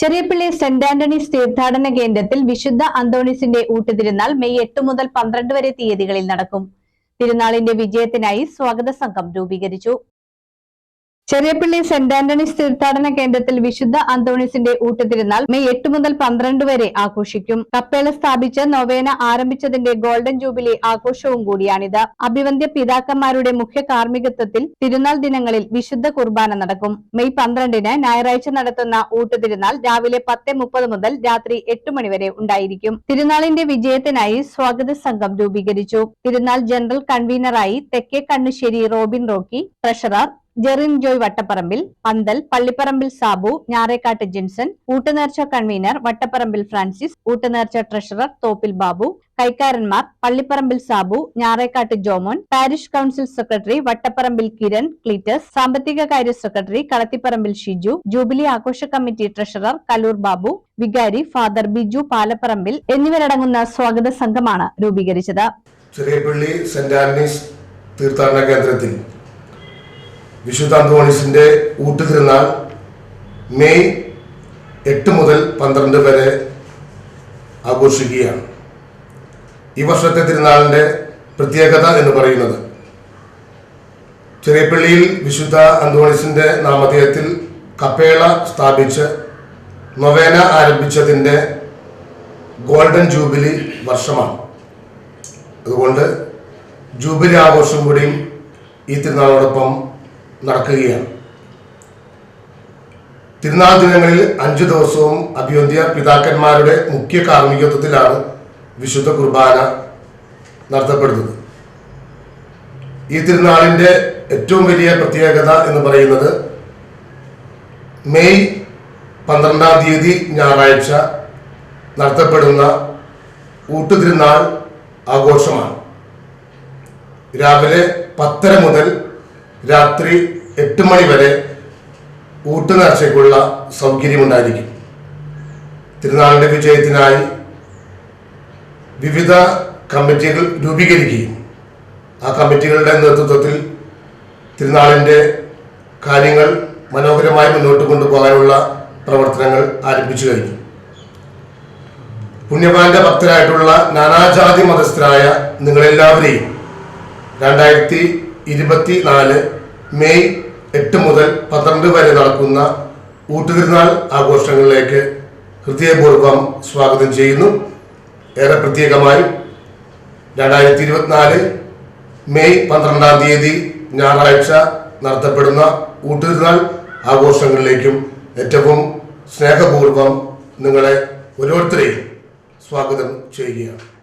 Cheriyapally saint Antony's തീർത്ഥാടന കേന്ദ്രത്തിൽ വിശുദ്ധ അന്തോണീസിന്റെ ഊട്ടുതിരുന്നാൾ മെയ് എട്ട് മുതൽ പന്ത്രണ്ട് വരെ തീയതികളിൽ നടക്കും. തിരുനാളിന്റെ വിജയത്തിനായി സ്വാഗത സംഘം രൂപീകരിച്ചു. ചെറിയപ്പള്ളി സെന്റ് ആന്റണീസ് തീർത്ഥാടന കേന്ദ്രത്തിൽ വിശുദ്ധ അന്തോണീസിന്റെ ഊട്ടുതിരുന്നാൾ മെയ് എട്ട് മുതൽ പന്ത്രണ്ട് വരെ ആഘോഷിക്കും. കപ്പേള സ്ഥാപിച്ച് നൊവേന ആരംഭിച്ചതിന്റെ ഗോൾഡൻ ജൂബിലി ആഘോഷവും കൂടിയാണിത്. അഭിവന്ധ്യ പിതാക്കന്മാരുടെ മുഖ്യ കാർമ്മികത്വത്തിൽ തിരുനാൾ ദിനങ്ങളിൽ വിശുദ്ധ കുർബാന നടക്കും. മെയ് പന്ത്രണ്ടിന് ഞായറാഴ്ച നടത്തുന്ന ഊട്ടുതിരുനാൾ രാവിലെ പത്ത് മുപ്പത് മുതൽ രാത്രി എട്ട് മണിവരെ ഉണ്ടായിരിക്കും. തിരുനാളിന്റെ വിജയത്തിനായി സ്വാഗത സംഘം രൂപീകരിച്ചു. തിരുനാൾ ജനറൽ കൺവീനറായി തെക്കേ Kannusseri Robin Rocky treasurer Jerin Joy Vattaparambil പന്തൽ പള്ളിപ്പറമ്പിൽ സാബു ഞാറേക്കാട്ട് ജിൻസൺ ഊട്ടുനേർച്ച കൺവീനർ വട്ടപ്പറമ്പിൽ ഫ്രാൻസിസ് ഊട്ടുനേർച്ച treasurer Thoppil Babu കൈക്കാരന്മാർ Pallipparambil Sabu Njarekkattu Jomon parish council secretary Vattaparambil Kiran Cletus സാമ്പത്തിക കാര്യ സെക്രട്ടറി കളത്തിപ്പറമ്പിൽ ഷിജു ജൂബിലി ആഘോഷ കമ്മിറ്റി ട്രഷറർ കലൂർ ബാബു വികാരി ഫാദർ ബിജു പാലപ്പറമ്പിൽ എന്നിവരടങ്ങുന്ന സ്വാഗത സംഘമാണ് രൂപീകരിച്ചത്. ചെറിയപ്പള്ളി സെന്റ് ആന്റണീസ് തീർത്ഥാടന കേന്ദ്രത്തിൽ വിശുദ്ധ അന്തോണീസിന്റെ ഊട്ടുതിരുന്നാൾ മെയ് എട്ട് മുതൽ പന്ത്രണ്ട് വരെ ആഘോഷിക്കുകയാണ്. ഈ വർഷത്തെ തിരുനാളിന്റെ പ്രത്യേകത എന്ന് പറയുന്നത് ചെറിയപ്പള്ളിയിൽ വിശുദ്ധ അന്തോണീസിന്റെ നാമധേയത്തിൽ കപ്പേള സ്ഥാപിച്ച് നൊവേന ആരംഭിച്ചതിന്റെ ഗോൾഡൻ ജൂബിലി വർഷമാണ്. അതുകൊണ്ട് ജൂബിലി ആഘോഷം കൂടിയും ഈ തിരുനാളോടൊപ്പം നടക്കുകയാണ്. തിരുനാൾ ദിനങ്ങളിൽ അഞ്ചു ദിവസവും അഭ്യുന്ത്യ പിതാക്കന്മാരുടെ മുഖ്യ കാർമ്മികത്വത്തിലാണ് വിശുദ്ധ കുർബാന നടത്തപ്പെടുന്നത്. ഈ തിരുനാളിന്റെ ഏറ്റവും വലിയ പ്രത്യേകത എന്ന് പറയുന്നത് മെയ് പന്ത്രണ്ടാം തീയതി ഞായറാഴ്ച നടത്തപ്പെടുന്ന ഊട്ടുതിരുനാൾ ആഘോഷമാണ്. രാവിലെ പത്തര മുതൽ രാത്രി എട്ട് മണി വരെ ഊട്ടുനേർച്ചയ്ക്കുള്ള സൗകര്യമുണ്ടായിരിക്കും. തിരുനാളിന്റെ വിജയത്തിനായി വിവിധ കമ്മിറ്റികൾ രൂപീകരിക്കുകയും ആ കമ്മിറ്റികളുടെ നേതൃത്വത്തിൽ തിരുനാളിന്റെ കാര്യങ്ങൾ മനോഹരമായി മുന്നോട്ട് കൊണ്ടുപോകാനുള്ള പ്രവർത്തനങ്ങൾ ആരംഭിച്ചു കഴിഞ്ഞു. പുണ്യവാന്റെ ഭക്തരായിട്ടുള്ള നാനാജാതി മതസ്ഥരായ നിങ്ങളെല്ലാവരെയും രണ്ടായിരത്തി ഇരുപത്തി നാല് മെയ് എട്ട് മുതൽ പന്ത്രണ്ട് വരെ നടക്കുന്ന ഊട്ടുതിരുനാൾ ആഘോഷങ്ങളിലേക്ക് ഹൃദയപൂർവം സ്വാഗതം ചെയ്യുന്നു. ഏറെ പ്രത്യേകമായി രണ്ടായിരത്തി ഇരുപത്തിനാല് മെയ് പന്ത്രണ്ടാം തീയതി ഞായറാഴ്ച നടത്തപ്പെടുന്ന ഊട്ടുതിരുനാൾ ആഘോഷങ്ങളിലേക്കും ഏറ്റവും സ്നേഹപൂർവം നിങ്ങളെ ഓരോരുത്തരെയും സ്വാഗതം ചെയ്യുകയാണ്.